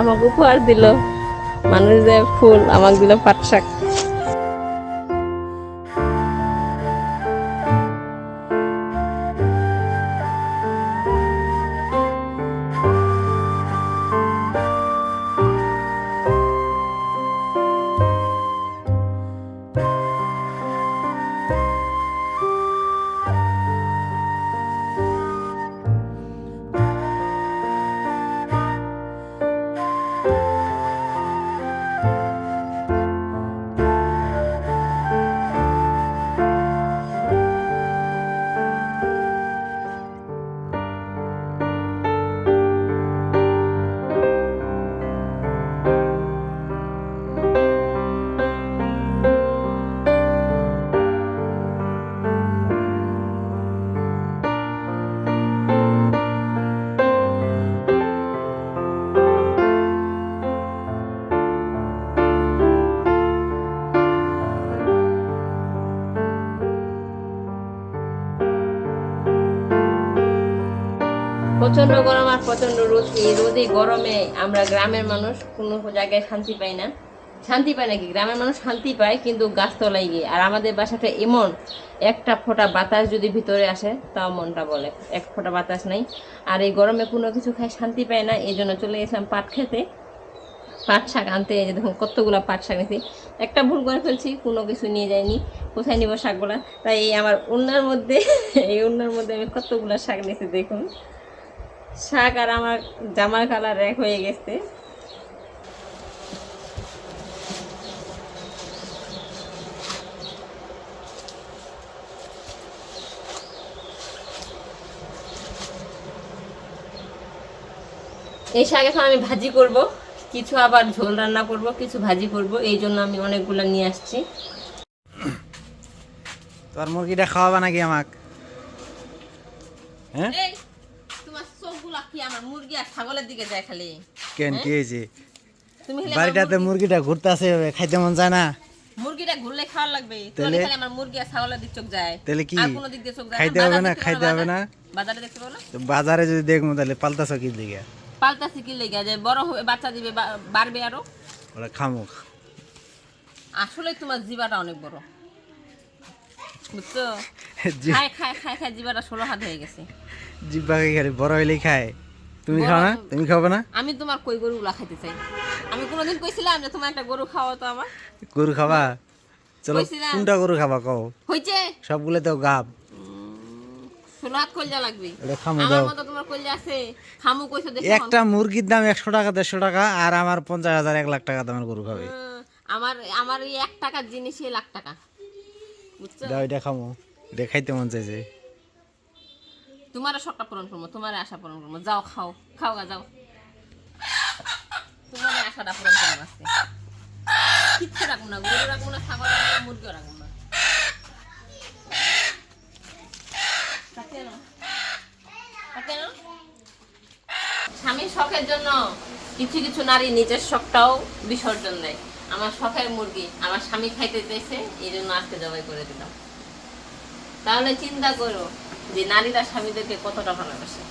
আমাকে উপহার দিল। মানুষ যে ফুল আমাকে দিল পাটশাক। প্রচণ্ড গরম আর প্রচণ্ড রোদ। এই রোদে গরমে আমরা গ্রামের মানুষ কোনো জায়গায় শান্তি পাই না। শান্তি পায় নাকি? গ্রামের মানুষ শান্তি পায়, কিন্তু গাছতলায় গিয়ে। আর আমাদের বাসাটা এমন একটা ফোঁটা বাতাস যদি ভিতরে আসে, তাও মনটা বলে। এক ফোঁটা বাতাস নাই। আর এই গরমে কোনো কিছু খাই শান্তি পায় না। এই জন্য চলে গেছিলাম পাট খেতে। পাট শাক আনতে দেখুন কতগুলো পাট শাক নিয়েছি একটা ভুল করে ফেলছি, কোনো কিছু নিয়ে যাইনি। কোথায় নিব শাকগুলা? তাই এই আমার উন্নার মধ্যে, এই উন্নার মধ্যে আমি কতগুলো শাক নিয়েছি দেখুন। শাক আর আমার জামার কালার এক হয়ে গেছে। এই শাক এখন আমি ভাজি করব। কিছু আবার ঝোল রান্না করব কিছু ভাজি করব। এই জন্য আমি অনেকগুলো নিয়ে আসছি। তোর মুরগিটা খাওয়াবা নাকি আমাক? হ্যাঁ? কি আমার মুরগি আর ছাগলের দিকে যায় খালি কেন কি হয়েছে বাড়িটাতে মুরগিটা ঘুরতে খাইতে মন যায় না। মুরগিটা ঘুরলে খাওয়া লাগবে। তাহলে? খালি আমার মুরগি আর ছাগলের দিক চোখ যায়। তাহলে কি? আর কোনো দিক দিয়ে চোখ যায় খাইতে হবে না, খাইতে হবে না? বাজারে দেখতে পাবো না? তো বাজারে যদি দেখব তাহলে পাল্টাছ কি দিকে? পাল্টা শিখি লেগে? যে বড় হবে বাচ্চা দিবে বাড়বে আরও? ওরা খামুক। আসলে তোমার জিবাটা অনেক বড়। বুঝছ? খায় খায় খায় খায় জিবাটা ষোলো হাত হয়ে গেছে। জিব্বাকে খালি বড় হইলেই খায়। তুমি খাও না? তুমি খাবে না? আমি তোমার কই গরুগুলা খাইতে চাই? আমি কোনোদিন কইছিলাম যে তোমার একটা গরু খাওয়া তো আমার। গরু খাবা? চলো কোনটা গরু খাবা কও? হয়েছে সবগুলো তো গাব। ষোলো কলজা লাগবে। ওটা খামু আমার মতো তোমার কলজা আছে। খামু কইছো দেখো একটা মুরগির দাম একশো টাকা দেড়শো টাকা আর আমার পঞ্চাশ হাজার এক লাখ টাকা দামের গরু খাবে। আমার আমার এই এক টাকার জিনিসই লাখ টাকা। বুঝছ? দাও এটা খামো। এটা খাইতে মন চাইছে। তোমার শখটা পূরণ করব তোমার আশা পূরণ করব। যাও, খাও খাও গা, যাও। তোমার আশাটা পূরণ করব আজকে। কিচ্ছু রাখব না, গরু রাখব না, ছাগল রাখব না, মুরগিও রাখব না। স্বামীর শখের জন্য কিছু কিছু নারী নিজের শখটাও বিসর্জন দেয়। আমার শখের মুরগি, আমার স্বামী খাইতে চাইছে, এই জন্য আজকে জবাই করে দিলাম। তাহলে চিন্তা করো যে নারীরা স্বামীদেরকে কতটা ভালোবাসে।